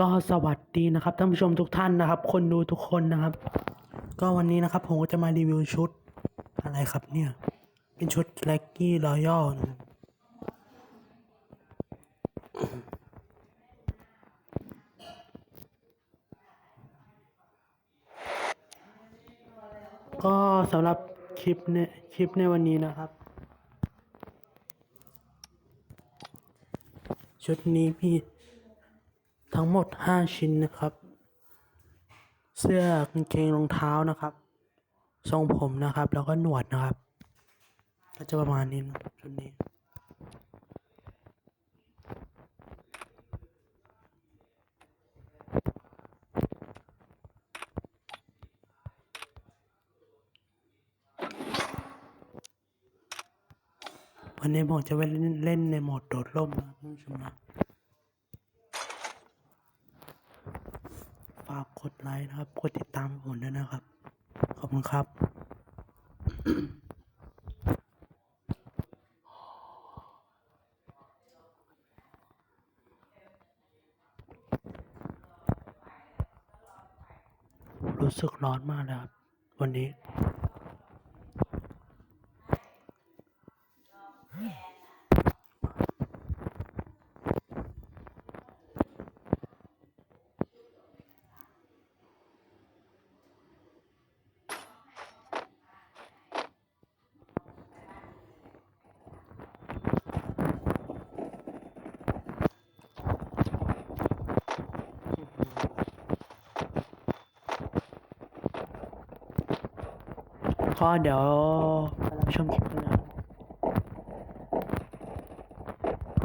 ก็สวัสดีนะครับท่านผู้ชมทุกท่านนะครับ คนดูทุกคนนะครับ ก็วันนี้นะครับผมก็จะมารีวิวชุดอะไรครับเนี่ย เป็นชุดแล็กกี้รอยัลนะก็สำหรับคลิปในคลิปในวันนี้นะครับ ชุดนี้พี่ ทั้งหมดห้าชิ้นนะครับ เสื้อกางเกงรองเท้านะครับ ทรงผมนะครับ แล้วก็หนวดนะครับ ก็จะประมาณนี้นะครับชุดนี้วันนี้ผมจะไปเล่นเล่นในโหมดโดดร่มนะท่านผู้ชมนะ ฝากกดไลค์นะครับ กดติดตามผมด้วยนะครับ ขอบคุณครับรู้สึกร้อนมากเลยครับ วันนี้ ก็เดี๋ยวมารับชมคลิปกันนะครับ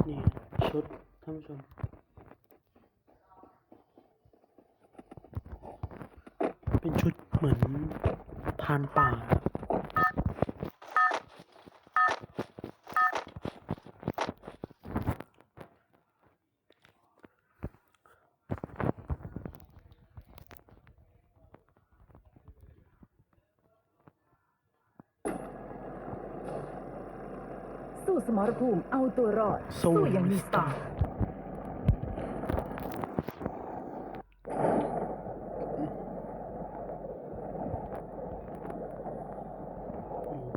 นี่ชุดท่านผู้ชม เป็นชุดเหมือนพรานป่าครับ สู้สมรภูมิเอาตัวรอดสู้สู้อย่างมีสไตล์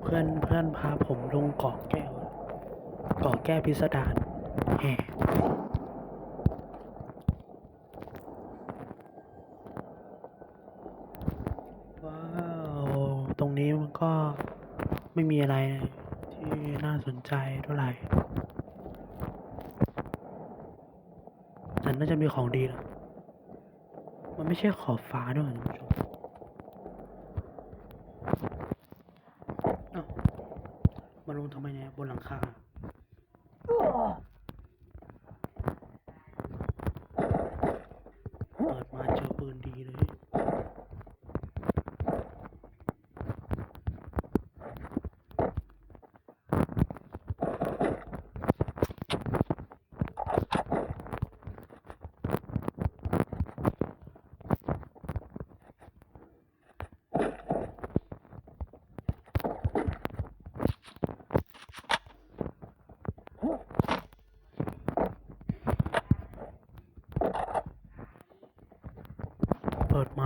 เพื่อนเพื่อนพาผมลงเกาะแก้วเกาะแก้วพิสดารแห่ว้าว ตรงนี้มันก็ไม่มีอะไรที่ น่าสนใจเท่าไหร่ แต่น่าจะมีของดีนะ มันไม่ใช่ขอบฟ้าด้วยท่านผู้ชมมาลงทำไมเนี่ยบนหลังคา เปิดมาเจอปืนดีเลย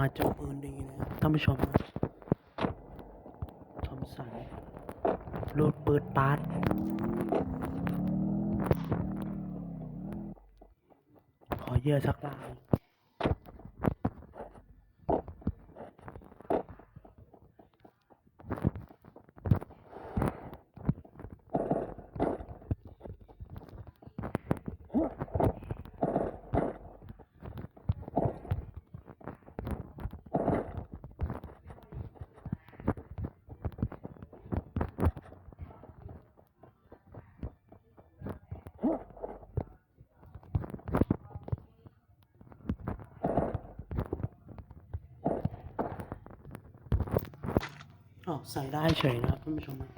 เปิดมาเจอปืนดีเลยท่านผู้ชมทอมสันรูดปืดปาร์ตขอเยื่อสักลาย อ๋อใส่ได้เฉยนะครับท่านผู้ชมนะ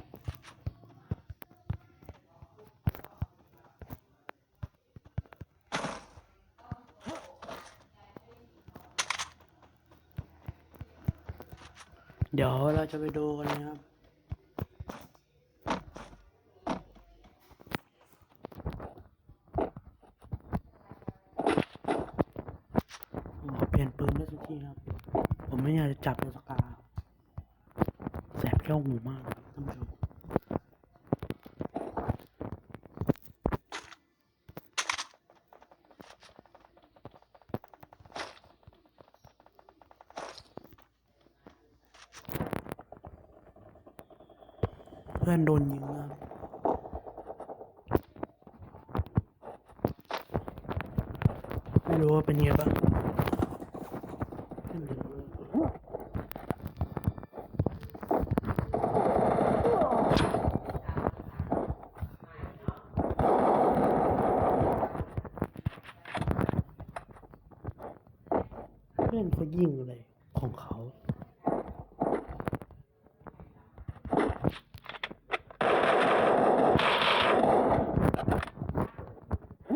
เดี๋ยวเราจะไปดูกันนะครับ เปลี่ยนปืนได้สักทีครับ ผมไม่อยากจะจับตัวสกาแสบแก้วหูมากครับท่านผู้ชมเพื่อนโดนยิงนะครับไม่รู้ว่าเป็นไงบ้างเพื่อนยิงเลยเพื่อนเขายิงอะไรของเขา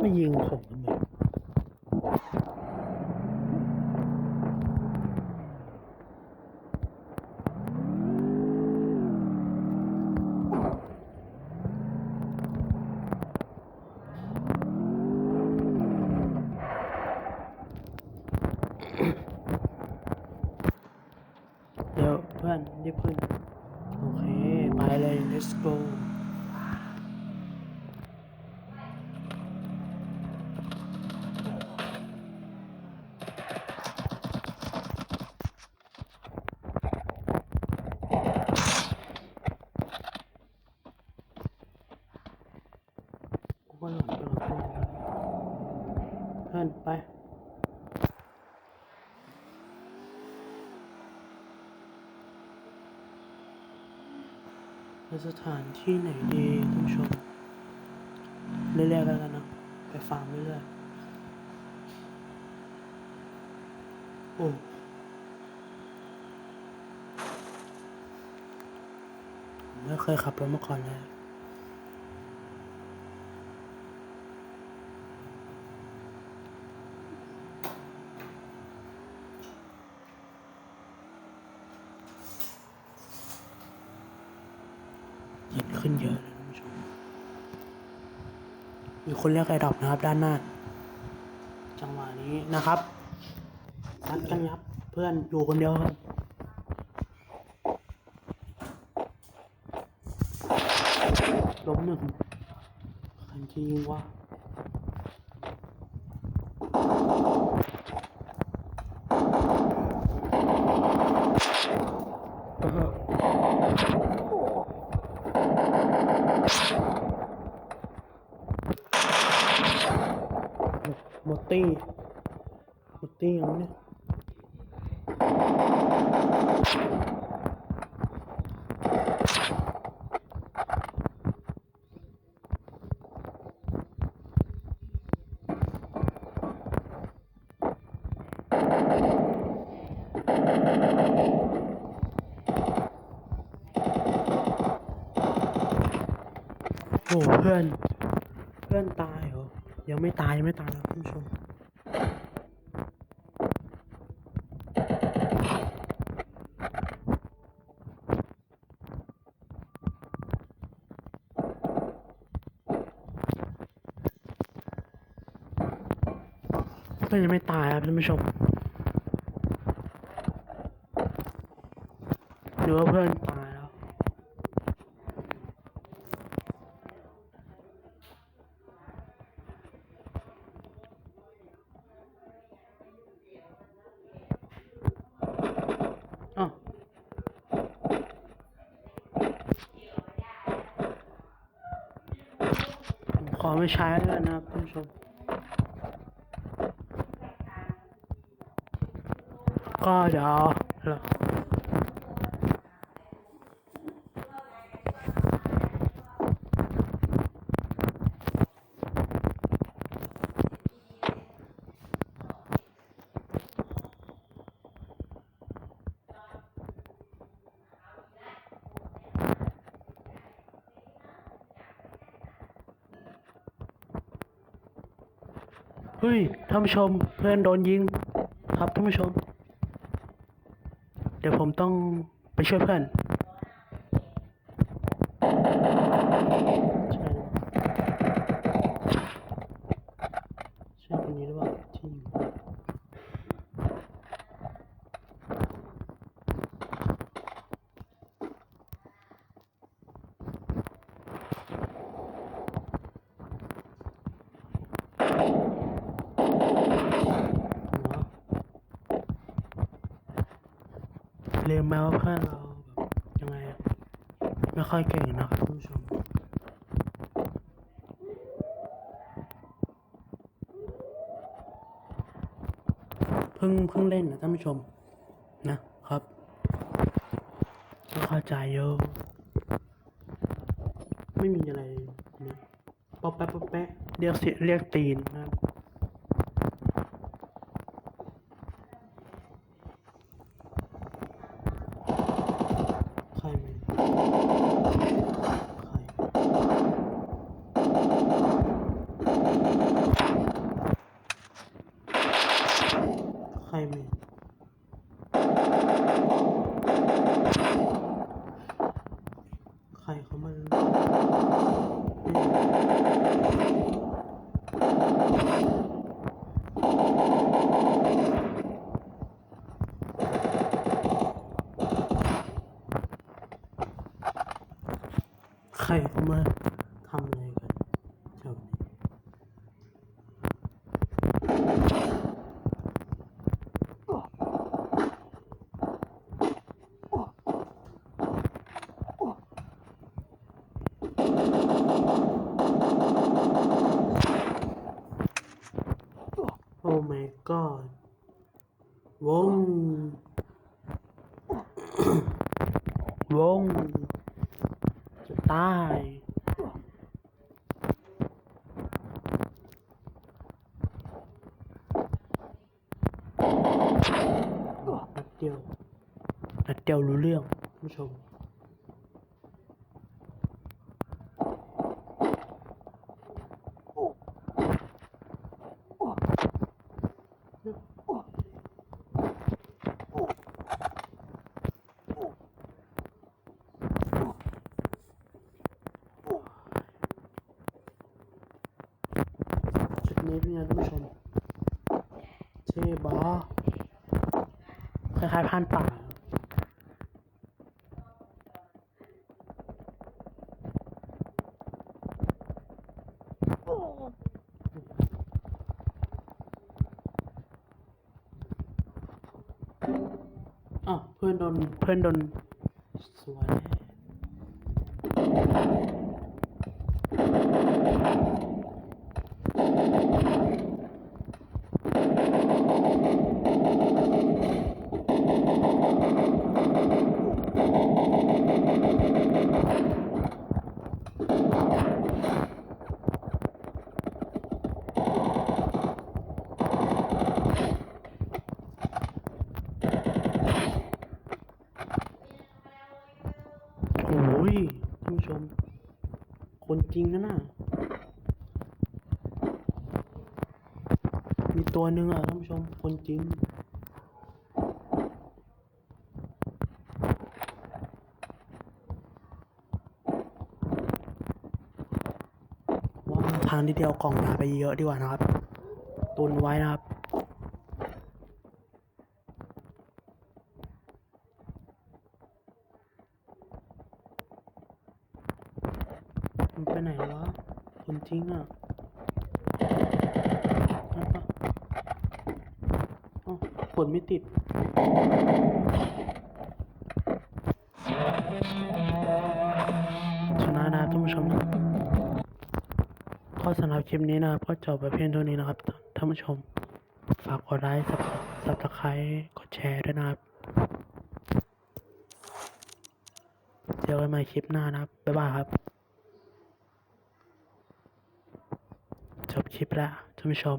ไม่ยิงผมทำไมเดี๋ยวเพื่อนรีบขึ้นโอเค ไปเลย let's go กูก็หลงตัวเพื่อนเพื่อนไป ไป สถานที่ไหนดีท่านผู้ชม เรื่อยๆแล้วกันนะไปฟาร์มเรื่อยๆโอ้ไม่เคยขับรถมาก่อนเลย ยิน ขึ้นเยอะเลยท่านผู้ชมมีคนเรียกไอ้ดอกนะครับ ด้านหน้า จังหวะนี้นะครับนัดกันครับเพื่อนอยู่คนเดียวครับล้มหนึ่งคันที่ยิงว่า มดตี้หมดตี้ยังเนี่ยโอ้เพื่อน เพื่อนตายเหรอ ยังไม่ตาย ยังไม่ตายนะท่านผู้ชม เพื่อนยังไม่ตายครับท่านผู้ชมหรือว่าเพื่อนตายแล้ว อ้าวขอไม่ใช้แล้วนะครับท่านผู้ชม ก็เดี๋ยวเราเฮ้ยท่านผู้ชมเพื่อนโดนยิง ครับท่านผู้ชม เดี๋ยวผมต้องไปช่วยเพื่อน ใช่ใช่คนนี้หรือเปล่าที่อยู่ แม้ว่าเพื่อนเราแบบยังไงไม่ค่อยเก่งนะครับท่านผู้ชมเพิ่งเพิ่งเล่นนะท่านผู้ชม นะครับไม่เข้าใจเยอะไม่มีอะไรนะป๊อปแป๊ะป๊อปแป๊ะเรียกเสียเรียกตีนนะครับ ใครมันใคร ใครมันใครเขามันใครเขามาทำอะไรกันแถวนี้ โอ้ my god วง วงจะตายนัดเดียวนัดเดียวรู้เรื่องผู้ชม จุด นี้เป็นไงท่านผู้ชมเช่บอคล้ายๆผ่านป่าอ้าวเพื่อนโดนเพื่อนโดนสวนแน่โอ้ยท่านผู้ชม คน จริงนะน่ะมีตัวหนึ่งอะท่านผู้ชมคนจริงว่าทางที่เดียวกล่องยาไปเยอะดีกว่านะครับ ตุนไว้นะครับ มันไปไหนวะ คนจ ริงอะนั่นปะอ๋อกดไม่ติดชนะนะครับท่านผู้ชมนะก็สำหรับคลิปนี้นะครับก็จบไปเพียงเท่านี้นะครับท่านผู้ชม ฝากกดไลค์สับสไคร้กดแชร์ด้วยนะครับเจอกันใหม่คลิปหน้านะครับ บ๊ายบายครับ จบ คลิปแล้วท่านผู้ชม